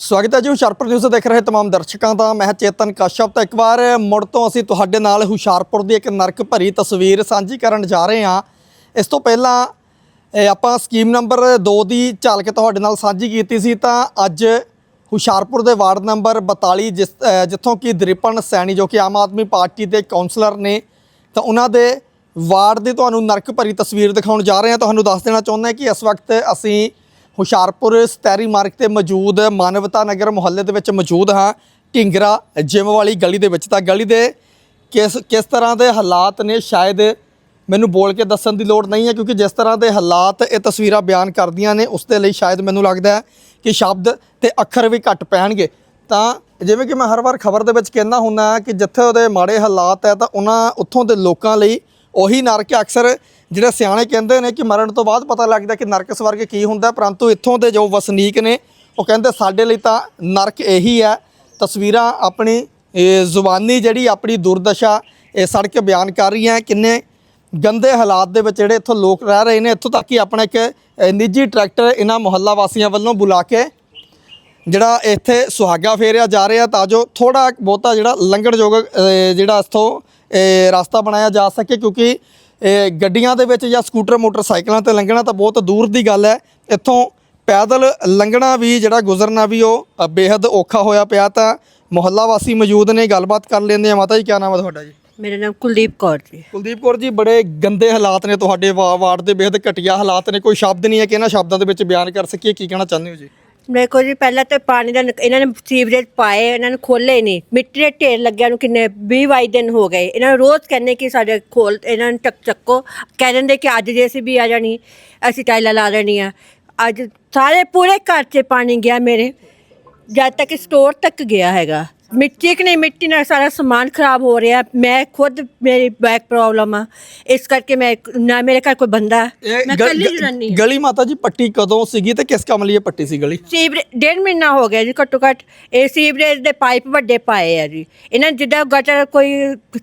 ਸਵਾਗਤ ਹੈ ਜੀ ਹੁਸ਼ਿਆਰਪੁਰ ਨਿਊਜ਼ ਦੇਖ ਰਹੇ ਤਮਾਮ ਦਰਸ਼ਕਾਂ ਦਾ। ਮੈਂ ਚੇਤਨ ਕਸ਼ਪ ਤਾਂ ਇੱਕ ਵਾਰ ਮੁੜ ਤੋਂ ਅਸੀਂ ਤੁਹਾਡੇ ਨਾਲ ਹੁਸ਼ਿਆਰਪੁਰ ਦੀ ਇੱਕ ਨਰਕ ਭਰੀ ਤਸਵੀਰ ਸਾਂਝੀ ਕਰਨ ਜਾ ਰਹੇ ਹਾਂ। ਇਸ ਤੋਂ ਪਹਿਲਾਂ ਆਪਾਂ ਸਕੀਮ ਨੰਬਰ 2 ਦੀ ਝਲਕ ਤੁਹਾਡੇ ਨਾਲ ਸਾਂਝੀ ਕੀਤੀ ਸੀ ਤਾਂ ਅੱਜ ਹੁਸ਼ਿਆਰਪੁਰ ਦੇ ਵਾਰਡ ਨੰਬਰ 42 ਜਿਸ ਜਿੱਥੋਂ ਕਿ ਦ੍ਰਿਪਨ ਸੈਣੀ ਜੋ ਕਿ ਆਮ ਆਦਮੀ ਪਾਰਟੀ ਦੇ ਕਾਉਂਸਲਰ ਨੇ, ਤਾਂ ਉਹਨਾਂ ਦੇ ਵਾਰਡ ਦੀ ਤੁਹਾਨੂੰ ਨਰਕ ਭਰੀ ਤਸਵੀਰ ਦਿਖਾਉਣ ਜਾ ਰਹੇ ਹਾਂ। ਤੁਹਾਨੂੰ ਦੱਸ ਦੇਣਾ ਚਾਹੁੰਦਾ ਹਾਂ ਕਿ ਇਸ ਵਕਤ ਅਸੀਂ ਹੁਸ਼ਿਆਰਪੁਰ ਸਤੈਰੀ ਮਾਰਗ ਤੇ ਮੌਜੂਦ ਮਾਨਵਤਾ ਨਗਰ ਮੁਹੱਲੇ ਦੇ ਵਿੱਚ ਮੌਜੂਦ ਹਾਂ। ਢਿੰਗਰਾ ਜਿਮ ਵਾਲੀ ਗਲੀ ਦੇ ਵਿੱਚ। ਤਾਂ ਗਲੀ ਦੇ ਕਿਸ ਕਿਸ ਤਰ੍ਹਾਂ ਦੇ ਹਾਲਾਤ ਨੇ? ਸ਼ਾਇਦ ਮੈਨੂੰ ਬੋਲ ਕੇ ਦੱਸਣ ਦੀ ਲੋੜ ਨਹੀਂ ਹੈ, ਕਿਉਂਕਿ ਜਿਸ ਤਰ੍ਹਾਂ ਦੇ ਹਾਲਾਤ ਇਹ ਤਸਵੀਰਾਂ ਬਿਆਨ ਕਰਦੀਆਂ ਨੇ, ਉਸ ਦੇ ਲਈ ਸ਼ਾਇਦ ਮੈਨੂੰ ਲੱਗਦਾ ਹੈ ਕਿ ਸ਼ਬਦ ਤੇ ਅੱਖਰ ਵੀ ਘੱਟ ਪੈਣਗੇ। ਤਾਂ ਜਿਵੇਂ ਕਿ ਮੈਂ ਹਰ ਵਾਰ ਖਬਰ ਦੇ ਵਿੱਚ ਕਹਿੰਦਾ ਹੁੰਦਾ ਕਿ ਜਿੱਥੇ ਉਹਦੇ ਮਾੜੇ ਹਾਲਾਤ ਹੈ, ਤਾਂ ਉਹਨਾਂ ਉੱਥੋਂ ਦੇ ਲੋਕਾਂ ਲਈ ਉਹੀ ਨਰਕ ਅਕਸਰ ਜਿਹੜੇ ਸਿਆਣੇ ਕਹਿੰਦੇ ਨੇ ਕਿ ਮਰਨ ਤੋਂ ਬਾਅਦ ਪਤਾ ਲੱਗਦਾ ਕਿ ਨਰਕ ਸਵਰਗ ਕੀ ਹੁੰਦਾ, ਪਰੰਤੂ ਇੱਥੋਂ ਦੇ ਜੋ ਵਸਨੀਕ ਨੇ, ਉਹ ਕਹਿੰਦੇ ਸਾਡੇ ਲਈ ਤਾਂ ਨਰਕ ਇਹੀ ਹੈ। ਤਸਵੀਰਾਂ ਆਪਣੀ ਜ਼ੁਬਾਨੀ ਜਿਹੜੀ ਆਪਣੀ ਦੁਰਦਸ਼ਾ, ਇਹ ਸੜਕ ਬਿਆਨ ਕਰ ਰਹੀਆਂ ਕਿੰਨੇ ਗੰਦੇ ਹਾਲਾਤ ਦੇ ਵਿੱਚ ਜਿਹੜੇ ਇੱਥੋਂ ਲੋਕ ਰਹਿ ਰਹੇ ਨੇ, ਇੱਥੋਂ ਤੱਕ ਕਿ ਆਪਣਾ ਇੱਕ ਨਿੱਜੀ ਟਰੈਕਟਰ ਇਹਨਾਂ ਮੁਹੱਲਾ ਵਾਸੀਆਂ ਵੱਲੋਂ ਬੁਲਾ ਕੇ ਜਿਹੜਾ ਇੱਥੇ ਸੁਹਾਗਾ ਫੇਰਿਆ ਜਾ ਰਿਹਾ ਤਾਂ ਜੋ ਥੋੜਾ ਬਹੁਤਾ ਜਿਹੜਾ ਲੰਘਣਯੋਗ ਜਿਹੜਾ ਇੱਥੋਂ ਰਸਤਾ ਬਣਾਇਆ ਜਾ ਸਕੇ, ਕਿਉਂਕਿ ਇਹ ਗੱਡੀਆਂ ਦੇ ਵਿੱਚ ਜਾਂ ਸਕੂਟਰ ਮੋਟਰਸਾਈਕਲਾਂ ਤੇ ਲੰਘਣਾ ਤਾਂ ਬਹੁਤ ਦੂਰ ਦੀ ਗੱਲ ਹੈ। ਇੱਥੋਂ ਪੈਦਲ ਲੰਘਣਾ ਵੀ ਜਿਹੜਾ ਗੁਜ਼ਰਨਾ ਵੀ ਉਹ ਬੇहद ਔਖਾ ਹੋਇਆ ਪਿਆ ਤਾਂ ਮੁਹੱਲਾ ਵਾਸੀ ਮੌਜੂਦ ਨੇ ਗੱਲਬਾਤ ਕਰ ਲੈਂਦੇ ਆ ਮਾਤਾ ਜੀ ਕੀ ਨਾਮ ਹੈ ਤੁਹਾਡਾ ਜੀ? ਮੇਰਾ ਨਾਮ ਕੁਲਦੀਪ ਕੌਰ ਜੀ। ਕੁਲਦੀਪ ਕੌਰ ਜੀ ਬੜੇ ਗੰਦੇ ਹਾਲਾਤ ਨੇ ਤੁਹਾਡੇ ਵਾਰਡ ਦੇ ਬੇहद ਘਟੀਆ ਹਾਲਾਤ ਨੇ। ਕੋਈ ਸ਼ਬਦ ਨਹੀਂ ਹੈ ਕਿ ਇਹਨਾਂ ਸ਼ਬਦਾਂ ਦੇ ਵਿੱਚ ਬਿਆਨ ਕਰ ਸਕੀਏ। ਕੀ ਕਹਿਣਾ ਚਾਹੁੰਦੇ ਹੋ ਜੀ? ਦੇਖੋ ਜੀ ਪਹਿਲਾਂ ਤਾਂ ਪਾਣੀ ਦਾ ਨਿਕ- ਇਹਨਾਂ ਨੇ ਸੀਵਰੇਜ ਪਾਏ, ਇਹਨਾਂ ਨੂੰ ਖੋਲੇ ਨਹੀਂ ਮਿੱਟੀ ਦੇ ਢੇਰ ਲੱਗਿਆ ਨੂੰ ਕਿੰਨੇ 20 22 ਦਿਨ ਹੋ ਗਏ। ਇਹਨਾਂ ਨੂੰ ਰੋਜ਼ ਕਹਿੰਦੇ ਕਿ ਸਾਡੇ ਖੋਲ ਇਹਨਾਂ ਨੂੰ ਚੱਕ ਚੱਕੋ। ਕਹਿ ਦਿੰਦੇ ਕਿ ਅੱਜ ਜੇ ਅਸੀਂ ਵੀ ਆ ਜਾਣੀ, ਅਸੀਂ ਟਾਈਲਾਂ ਲਾ ਦੇਣੀ ਅੱਜ ਸਾਰੇ ਪੂਰੇ ਘਰ 'ਚ ਪਾਣੀ ਗਿਆ ਮੇਰੇ। ਜਦ ਤੱਕ ਸਟੋਰ ਤੱਕ ਗਿਆ ਹੈਗਾ। ਮਿੱਟੀ ਕਿ ਨਹੀਂ? ਮਿੱਟੀ ਨਾਲ ਸਾਰਾ ਸਮਾਨ ਖਰਾਬ ਹੋ ਰਿਹਾ। ਮੈਂ ਖੁਦ ਮੇਰੀ ਬੈਕ ਪ੍ਰੋਬਲਮ ਆ। ਇਸ ਕਰਕੇ ਮੈਂ ਨਾ ਮੇਰੇ ਘਰ ਕੋਈ ਬੰਦਾ ਇਹ ਮੈਂ ਗ- ਕੱਲੀ ਗ- ਜਨਾਨੀ ਹਾਂ। ਗਲੀ ਮਾਤਾ ਜੀ ਪੱਟੀ ਕਦੋਂ ਸੀਗੀ ਤੇ ਕਿਸ ਕੰਮ ਲਈ ਇਹ ਪੱਟੀ ਸੀ ਗਲੀ? ਸੀਵਰੇਜ ਡੇਢ ਮਹੀਨਾ ਹੋ ਗਿਆ ਜੀ ਘੱਟੋ ਘੱਟ। ਇਹ ਸੀਵਰੇਜ ਦੇ ਪਾਈਪ ਵੱਡੇ ਪਾਏ ਆ ਜੀ। ਇਹਨਾਂ ਜਿੱਦਾਂ ਗਟਰ ਕੋਈ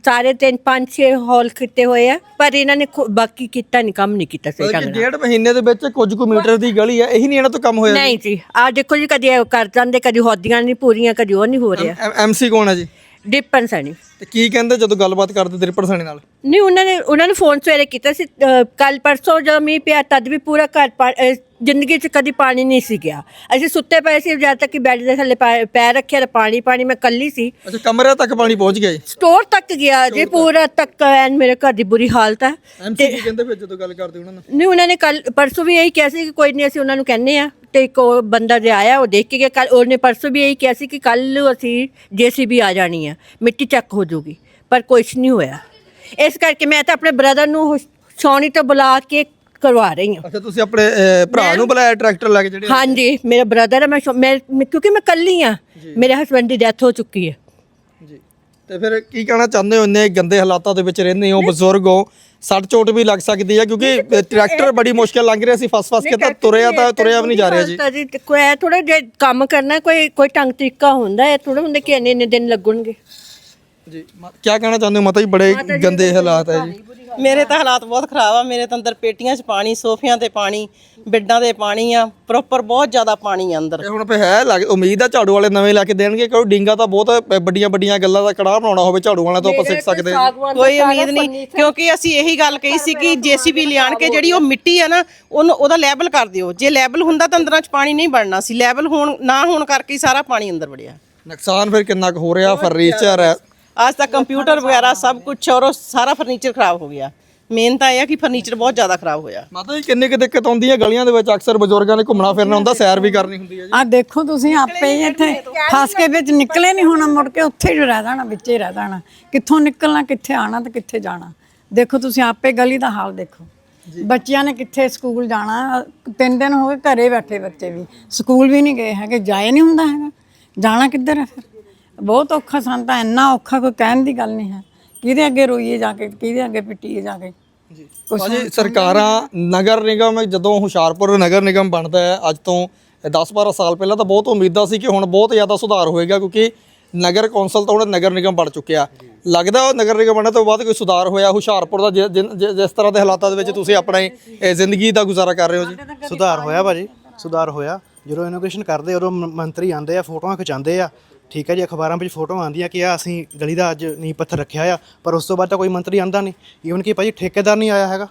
ਸਾਰੇ ਤਿੰਨ ਪੰਜ ਛੇ ਹੋਲ ਕੀਤੇ ਹੋਏ ਆ ਪਰ ਇਹਨਾਂ ਨੇ ਖੁ- ਬਾਕੀ ਕੀਤਾ ਨਹੀਂ ਕੰਮ ਨਹੀਂ ਕੀਤਾ ਸਹੀ ਕਿ ਢੰਗ ਨਾਲ ਡੇਢ ਮਹੀਨੇ ਦੇ ਵਿੱਚ ਕੁਝ ਕੁ ਮੀਟਰ ਦੀ ਗਲੀ ਹੈ ਇਹੀ ਨਹੀਂ ਇਹਨਾਂ ਤੋਂ ਕੰਮ ਹੋਇਆ ਨਹੀਂ ਜੀ? ਆ ਦੇਖੋ ਜੀ ਕਦੀ ਇਹ ਕਰ ਜਾਂਦੇ ਕਦੀ ਹੋਦੀਆਂ ਨਹੀਂ ਪੂਰੀਆਂ ਕਦੀ ਉਹ ਨਹੀਂ ਹੋ ਰਿਹਾ। ਐਮਸੀ ਕੌਣ ਹੈ ਜੀ? ਡਿਪਨ ਸੈਣੀ। ਤੇ ਕੀ ਕਹਿੰਦੇ ਜਦੋਂ ਗੱਲਬਾਤ ਕਰਦੇ ਤੇਰੇ ਪਰਸਾਣੇ ਨਾਲ? ਨਹੀਂ ਉਹਨਾਂ ਨੇ ਉਹਨਾਂ ਨੇ ਫੋਨ ਸਵੇਰੇ ਕੀਤਾ ਸੀ ਕੱਲ ਪਰਸੋਂ ਜਦੋਂ ਮੀਂਹ ਪਿਆ ਤਦ ਵੀ ਪੂਰਾ ਘਰ ਪਾ- ਅਹ, ਜ਼ਿੰਦਗੀ 'ਚ ਕਦੀ ਪਾਣੀ ਨਹੀਂ ਸੀ ਗਿਆ। ਅਸੀਂ ਸੁੱਤੇ ਪਏ ਸੀ ਜਦ ਤੱਕ ਕਿ ਬੈੱਡ ਦੇ ਥੱਲੇ ਪਾ- ਪੈਰ ਰੱਖਿਆ ਤਾਂ ਪਾਣੀ ਪਾਣੀ ਮੈਂ ਕੱਲੀ ਸੀ। ਅੱਛਾ ਕਮਰੇ ਤੱਕ ਪਾਣੀ ਪਹੁੰਚ ਗਿਆ ਜੀ? ਸਟੋਰ ਤੱਕ ਗਿਆ ਜੀ ਪੂਰਾ ਤੱਕ ਐਨ ਮੇਰੇ ਘਰ ਦੀ ਬੁਰੀ ਹਾਲਤ ਹੈ ਐਮਸੀ ਕੀ ਕਹਿੰਦੇ ਫਿਰ ਜਦੋਂ ਗੱਲ ਕਰਦੇ ਉਹਨਾਂ ਨਾਲ? ਨਹੀਂ ਉਹਨਾਂ ਨੇ ਕੱਲ ਪਰਸੋਂ ਵੀ ਇਹੀ ਕਿਹਾ ਸੀ ਕਿ ਕੋਈ ਨਹੀਂ ਅਸੀਂ ਉਹਨਾਂ ਨੂੰ ਕਹਿੰਨੇ ਆ ਤੇ ਇੱਕ ਉਹ ਬੰਦਾ ਜੇ ਆਇਆ ਉਹ ਦੇਖ ਕੇ ਗਿਆ। ਕੱਲ ਉਹਨੇ ਪਰਸੋਂ ਵੀ ਇਹੀ ਕਿਹਾ ਸੀ ਕਿ ਕੱਲ ਅਸੀਂ ਜੀਸੀਬੀ ਆ ਜਾਣੀ ਆ ਮਿੱਟੀ ਚੱਕ ਹੋ ਜਾਊਗੀ ਪਰ ਕੁਛ ਨਹੀਂ ਹੋਇਆ। ਇਸ ਕਰਕੇ ਮੈਂ ਤਾਂ ਆਪਣੇ ਬ੍ਰਦਰ ਨੂੰ ਛਾਉਣੀ ਤੋਂ ਬੁਲਾ ਕੇ ਕਰਵਾ ਰਹੀ ਹਾਂ। ਅੱਛਾ ਤੁਸੀਂ ਆਪਣੇ ਭਰਾ ਨੂੰ ਬੁਲਾਇਆ ਟਰੈਕਟਰ ਲੈ ਕੇ ਜਿਹੜੇ ਹਾਂਜੀ ਮੇਰਾ ਬ੍ਰਦਰ ਹੈ ਮੈਂ ਕਿਉਂਕਿ ਮੈਂ ਕੱਲੀ ਆ ਮੇਰੇ ਹਸਬੰਡ ਦੀ ਡੈਥ ਹੋ ਚੁੱਕੀ ਹੈ। ਜੀ। ਤੇ ਫਿਰ ਕੀ ਕਹਿਣਾ ਚਾਹੁੰਦੇ ਹੋ? ਇੰਨੇ ਗੰਦੇ ਹਾਲਾਤਾਂ ਦੇ ਵਿੱਚ ਰਹਿੰਦੇ ਹੋ ਬਜ਼ੁਰਗ ਹੋ ਸੱਟ ਚੋਟ ਵੀ ਲੱਗ ਸਕਦੀ ਹੈ ਕਿਉਂਕਿ ਟਰੈਕਟਰ ਬੜੀ ਮੁਸ਼ਕਲ ਲੰਘ ਰਿਹਾ ਸੀ ਫਸ ਫਸ ਕੇ ਤਾਂ ਤੁਰਿਆ ਤਾਂ ਤੁਰਿਆ ਵੀ ਨਹੀਂ ਜਾ ਰਿਹਾ ਜੀ। ਕੋਈ ਥੋੜਾ ਜੇ ਕੰਮ ਕਰਨਾ ਕੋਈ ਕੋਈ ਢੰਗ ਤਰੀਕਾ ਹੁੰਦਾ ਹੈ ਥੋੜਾ ਹੁੰਦਾ ਕਿ ਇੰਨੇ ਇੰਨੇ ਦਿਨ ਲੱਗਣਗੇ। ਜੀ ਕੀ ਕਹਿਣਾ ਚਾਹੁੰਦੇ ਹੋ? ਮਾਤਾ ਜੀ ਬੜੇ ਗੰਦੇ ਹਾਲਾਤ ਹੈ ਜੀ। ਮੇਰੇ ਤਾਂ ਹਾਲਾਤ ਬਹੁਤ ਖਰਾਬ ਆ। ਮੇਰੇ ਤਾਂ ਅੰਦਰ ਪੇਟੀਆਂ 'ਚ ਪਾਣੀ ਸੋਫਿਆਂ ਤੇ ਪਾਣੀ ਬੈੱਡਾਂ ਤੇ ਪਾਣੀ ਆ। ਪ੍ਰੋਪਰ ਬਹੁਤ ਜ਼ਿਆਦਾ ਪਾਣੀ ਆ ਅੰਦਰ। ਇਹ ਹੁਣ ਫੇ ਹੈ ਲੱਗ ਉਮੀਦ ਆ ਝਾੜੂ ਵਾਲੇ ਨਵੇਂ ਲੈ ਕੇ ਦੇਣਗੇ ਕਿਉਂ ਡਿੰਗਾ ਤਾਂ ਬਹੁਤ ਵੱਡੀਆਂ ਵੱਡੀਆਂ ਗੱਲਾਂ ਦਾ ਕੜਾਹ ਬਣਾਉਣਾ ਹੋਵੇ ਝਾੜੂ ਵਾਲਿਆਂ ਤੋਂ ਆਪਾਂ ਸਿੱਖ ਸਕਦੇ ਹਾਂ। ਕੋਈ ਉਮੀਦ ਨਹੀਂ ਕਿਉਂਕਿ ਅਸੀਂ ਇਹੀ ਗੱਲ ਕਹੀ ਸੀ ਕਿ ਜੀਸੀਬੀ ਲਿਆਣ ਕੇ ਜਿਹੜੀ ਉਹ ਮਿੱਟੀ ਆ ਨਾ ਉਹਨੂੰ ਉਹਦਾ ਲੈਵਲ ਕਰ ਦਿਓ। ਜੇ ਲੈਵਲ ਹੁੰਦਾ ਤਾਂ ਅੰਦਰਾਂ 'ਚ ਪਾਣੀ ਨਹੀਂ ਬਣਨਾ ਸੀ। ਲੈਵਲ ਹੋਣ ਨਾ ਹੋਣ ਕਰਕੇ ਹੀ ਸਾਰਾ ਪਾਣੀ ਅੰਦਰ ਵੜਿਆ। ਨੁਕਸਾਨ ਫਿਰ ਕਿੰਨਾ ਕੁ ਹੋ ਰਿਹਾ? ਫਰਨੀਚਰ ਹੈ। ਅੱਜ ਤੱਕ ਕੰਪਿਊਟਰ ਵਗੈਰਾ ਸਭ ਕੁਝ ਔਰ ਉਹ ਸਾਰਾ ਫਰਨੀਚਰ ਖਰਾਬ ਹੋ ਗਿਆ ਮੇਨ ਤਾਂ ਇਹ ਆ ਕਿ ਫਰਨੀਚਰ ਬਹੁਤ ਜ਼ਿਆਦਾ ਖਰਾਬ ਹੋਇਆ ਮਾਤਾ ਜੀ ਕਿੰਨੀ ਕੁ ਦਿੱਕਤ ਆਉਂਦੀ ਹੈ ਗਲੀਆਂ ਦੇ ਵਿੱਚ ਅਕਸਰ ਬਜ਼ੁਰਗਾਂ ਨੇ ਘੁੰਮਣਾ ਫਿਰਨਾ ਹੁੰਦਾ ਸੈਰ ਵੀ ਕਰਨੀ ਹੁੰਦੀ ਹੈ ਜੀ ਆ ਦੇਖੋ ਤੁਸੀਂ ਆਪੇ ਹੀ ਇੱਥੇ ਫਸ ਕੇ ਵਿੱਚ ਨਿਕਲੇ ਨਹੀਂ ਹੋਣਾ ਮੁੜ ਕੇ ਉੱਥੇ ਹੀ ਰਹਿ ਜਾਣਾ ਵਿੱਚੇ ਹੀ ਰਹਿ ਜਾਣਾ ਕਿੱਥੋਂ ਨਿਕਲਣਾ ਕਿੱਥੇ ਆਣਾ ਤੇ ਕਿੱਥੇ ਜਾਣਾ ਦੇਖੋ ਤੁਸੀਂ ਆਪੇ ਗਲੀ ਦਾ ਹਾਲ ਦੇਖੋ ਬੱਚਿਆਂ ਨੇ ਕਿੱਥੇ ਸਕੂਲ ਜਾਣਾ ਤਿੰਨ ਦਿਨ ਹੋ ਗਏ ਘਰੇ ਬੈਠੇ ਬੱਚੇ ਵੀ ਸਕੂਲ ਵੀ ਨਹੀਂ ਗਏ ਹੈਗੇ ਜਾਏ ਨਹੀਂ ਹੁੰਦਾ ਹੈਗਾ ਜਾਣਾ ਕਿੱਧਰ ਹੈ ਫਿਰ ਬਹੁਤ ਔਖਾ ਸਾਨੂੰ ਤਾਂ ਇੰਨਾ ਔਖਾ ਕੋਈ ਕਹਿਣ ਦੀ ਗੱਲ ਨਹੀਂ ਹੈ। ਕਿਹਦੇ ਅੱਗੇ ਰੋਈਏ ਜਾ ਕੇ ਕਿਹਦੇ ਅੱਗੇ ਪਿੱਟੀਏ ਜਾ ਕੇ? ਜੀ। ਭਾਜੀ ਸਰਕਾਰਾਂ ਨਗਰ ਨਿਗਮ ਜਦੋਂ ਹੁਸ਼ਿਆਰਪੁਰ ਨਗਰ ਨਿਗਮ ਬਣਦਾ ਹੈ ਅੱਜ ਤੋਂ 10-12 ਸਾਲ ਪਹਿਲਾਂ ਤਾਂ ਬਹੁਤ ਉਮੀਦਾਂ ਸੀ ਕਿ ਹੁਣ ਬਹੁਤ ਜ਼ਿਆਦਾ ਸੁਧਾਰ ਹੋਏਗਾ ਕਿਉਂਕਿ ਨਗਰ ਕੌਂਸਲ ਤਾਂ ਹੁਣ ਨਗਰ ਨਿਗਮ ਬਣ ਚੁੱਕਿਆ। ਲੱਗਦਾ ਉਹ ਨਗਰ ਨਿਗਮ ਬਣਨ ਤੋਂ ਬਾਅਦ ਕੋਈ ਸੁਧਾਰ ਹੋਇਆ ਹੁਸ਼ਿਆਰਪੁਰ ਦਾ ਜਿਸ ਤਰ੍ਹਾਂ ਦੇ ਹਾਲਾਤਾਂ ਦੇ ਵਿੱਚ ਤੁਸੀਂ ਆਪਣੀ ਜ਼ਿੰਦਗੀ ਦਾ ਗੁਜ਼ਾਰਾ ਕਰ ਰਹੇ ਹੋ ਜੀ? ਸੁਧਾਰ ਹੋਇਆ ਭਾਜੀ ਸੁਧਾਰ ਹੋਇਆ। ਜਦੋਂ ਇਨੋਗ੍ਰੇਸ਼ਨ ਕਰਦੇ ਉਦੋਂ ਮੰਤਰੀ ਆਉਂਦੇ ਆ ਫੋਟੋਆਂ ਖਿਚਾਉਂਦੇ ਆ ਠੀਕ ਹੈ ਜੀ ਅਖਬਾਰਾਂ ਵਿੱਚ ਫੋਟੋਆਂ ਆਉਂਦੀਆਂ ਕਿ ਆ ਅਸੀਂ ਗਲੀ ਦਾ ਅੱਜ ਨੀਂਹ ਪੱਥਰ ਰੱਖਿਆ ਆ ਪਰ ਉਸ ਤੋਂ ਬਾਅਦ ਤਾਂ ਕੋਈ ਮੰਤਰੀ ਆਂਦਾ ਨਹੀਂ। ਈਵਨ ਕਿ ਭਾਜੀ ਠੇਕੇਦਾਰ ਨਹੀਂ ਆਇਆ ਹੈਗਾ।